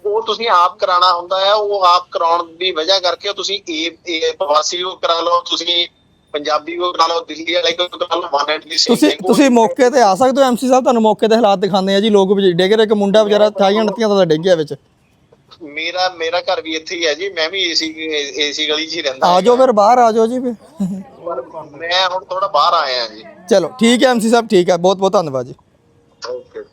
ਉਹ ਤੁਸੀਂ ਆਪ ਕਰਾਉਣਾ ਹੁੰਦਾ ਹੈ ਉਹ ਆਪ ਕਰਾਉਣ ਦੀ ਵਜ੍ਹਾ ਕਰਕੇ ਤੁਸੀਂ ਇਹ ਪ੍ਰਵਾਸੀ ਉਹ ਕਰਾ ਲਓ ਤੁਸੀਂ ਪੰਜਾਬੀ ਉਹ ਕਰਾ ਲਓ ਦਿੱਲੀ ਵਾਲੇ ਕੋ ਕਰਾ ਲਓ ਵਨ ਐਂਡ ਤੁਸੀਂ। ਤੁਸੀਂ ਮੌਕੇ ਤੇ ਆ ਸਕਦੇ ਹੋ ਐਮਸੀ ਸਾਹਿਬ ਤੁਹਾਨੂੰ ਮੌਕੇ ਦੇ ਹਾਲਾਤ ਦਿਖਾਉਂਦੇ ਆ ਜੀ ਲੋਕ ਡਿੱਗ ਰਹੇ ਇੱਕ ਮੁੰਡਾ ਵਿਚਾਰਾ ਥਾਈਆਂ ਨੱਤੀਆਂ ਦਾ ਡਿੱਗ ਗਿਆ ਵਿੱਚ। ਮੇਰਾ ਮੇਰਾ ਘਰ ਵੀ ਇੱਥੇ ਹੀ ਹੈ ਜੀ ਮੈਂ ਵੀ ਏਸੀ ਏਸੀ ਗਲੀ 'ਚ ਹੀ ਰਹਿੰਦਾ ਆ ਜਾਓ ਫਿਰ ਬਾਹਰ ਆ ਜਾਓ ਜੀ ਫਿਰ। ਪਰ ਮੈਂ ਹੁਣ ਥੋੜਾ ਬਾਹਰ ਆਇਆ ਜੀ। ਚਲੋ ਠੀਕ ਹੈ ਐਮਸੀ ਸਾਹਿਬ ਠੀਕ ਹੈ ਬਹੁਤ ਬਹੁਤ ਧੰਨਵਾਦ ਜੀ। ਓਕੇ।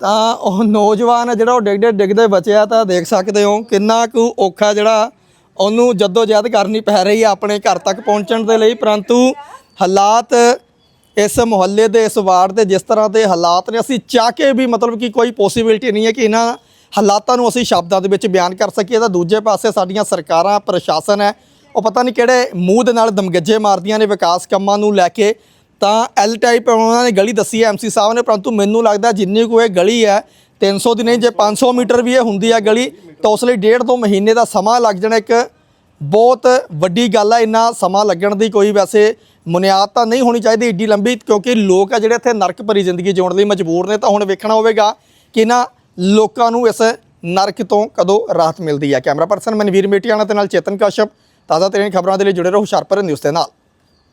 ਤਾਂ ਉਹ ਨੌਜਵਾਨ ਹੈ ਜਿਹੜਾ ਉਹ ਡਿੱਗਦੇ ਡਿੱਗਦੇ ਬਚਿਆ ਤਾਂ ਦੇਖ ਸਕਦੇ ਹੋ ਕਿੰਨਾ ਕੁ ਔਖਾ ਜਿਹੜਾ ਉਹਨੂੰ ਜੱਦੋ ਜਹਿਦ ਕਰਨੀ ਪੈ ਰਹੀ ਹੈ ਆਪਣੇ ਘਰ ਤੱਕ ਪਹੁੰਚਣ ਦੇ ਲਈ। ਪਰੰਤੂ ਹਾਲਾਤ ਇਸ ਮੁਹੱਲੇ ਦੇ ਇਸ ਵਾਰਡ ਦੇ ਜਿਸ ਤਰ੍ਹਾਂ ਦੇ ਹਾਲਾਤ ਨੇ ਅਸੀਂ ਚਾਹ ਕੇ ਵੀ ਮਤਲਬ ਕਿ ਕੋਈ ਪੋਸੀਬਿਲਿਟੀ ਨਹੀਂ ਹੈ ਕਿ ਇਹਨਾਂ ਹਾਲਾਤਾਂ ਨੂੰ ਅਸੀਂ ਸ਼ਬਦਾਂ ਦੇ ਵਿੱਚ ਬਿਆਨ ਕਰ ਸਕੀਏ ਤਾਂ ਦੂਜੇ ਪਾਸੇ ਸਾਡੀਆਂ ਸਰਕਾਰਾਂ, ਪ੍ਰਸ਼ਾਸਨ ਹੈ, ਉਹ ਪਤਾ ਨਹੀਂ ਕਿਹੜੇ ਮੂੰਹ ਦੇ ਨਾਲ ਦਮਗੱਜੇ ਮਾਰਦੀਆਂ ਨੇ ਵਿਕਾਸ ਕੰਮਾਂ ਨੂੰ ਲੈ ਕੇ। ਤਾਂ ਐਲ ਟਾਈਪ ਉਹਨਾਂ ਨੇ ਗਲੀ ਦੱਸੀ ਹੈ ਐਮਸੀ ਸਾਹਿਬ ਨੇ, ਪਰੰਤੂ ਮੈਨੂੰ ਲੱਗਦਾ ਜਿੰਨੀ ਕੁ ਇਹ ਗਲੀ ਹੈ 300 ਦੀ ਨਹੀਂ, ਜੇ 500 ਮੀਟਰ ਵੀ ਇਹ ਹੁੰਦੀ ਹੈ ਗਲੀ, ਤਾਂ ਉਸ ਲਈ ਡੇਢ ਦੋ ਮਹੀਨੇ ਦਾ ਸਮਾਂ ਲੱਗ ਜਾਣਾ ਇੱਕ ਬਹੁਤ ਵੱਡੀ ਗੱਲ ਹੈ ਇੰਨਾ ਸਮਾਂ ਲੱਗਣ ਦੀ ਕੋਈ ਵੈਸੇ ਬੁਨਿਆਦ ਤਾਂ ਨਹੀਂ ਹੋਣੀ ਚਾਹੀਦੀ ਏਡੀ ਲੰਬੀ, ਕਿਉਂਕਿ ਲੋਕ ਆ ਜਿਹੜੇ ਇੱਥੇ ਨਰਕ ਭਰੀ ਜ਼ਿੰਦਗੀ ਜਿਉਣ ਲਈ ਮਜਬੂਰ ਨੇ, ਤਾਂ ਹੁਣ ਵੇਖਣਾ ਹੋਵੇਗਾ ਕਿ ਇਹਨਾਂ ਲੋਕਾਂ ਨੂੰ ਇਸ ਨਰਕ ਤੋਂ ਕਦੋਂ ਰਾਹਤ ਮਿਲਦੀ ਹੈ? ਕੈਮਰਾ ਪਰਸਨ ਮਨਵੀਰ ਮੇਟੀਆਣਾ ਦੇ ਨਾਲ ਚੇਤਨ ਕਾਸ਼ਪ ਤਾਜ਼ਾ ਤਰੀਨ ਖਬਰਾਂ ਦੇ ਲਈ ਜੁੜੇ ਰਹੋ ਹੁਸ਼ਿਆਰਪੁਰ ਨਿਊਜ਼ ਦੇ ਨਾਲ।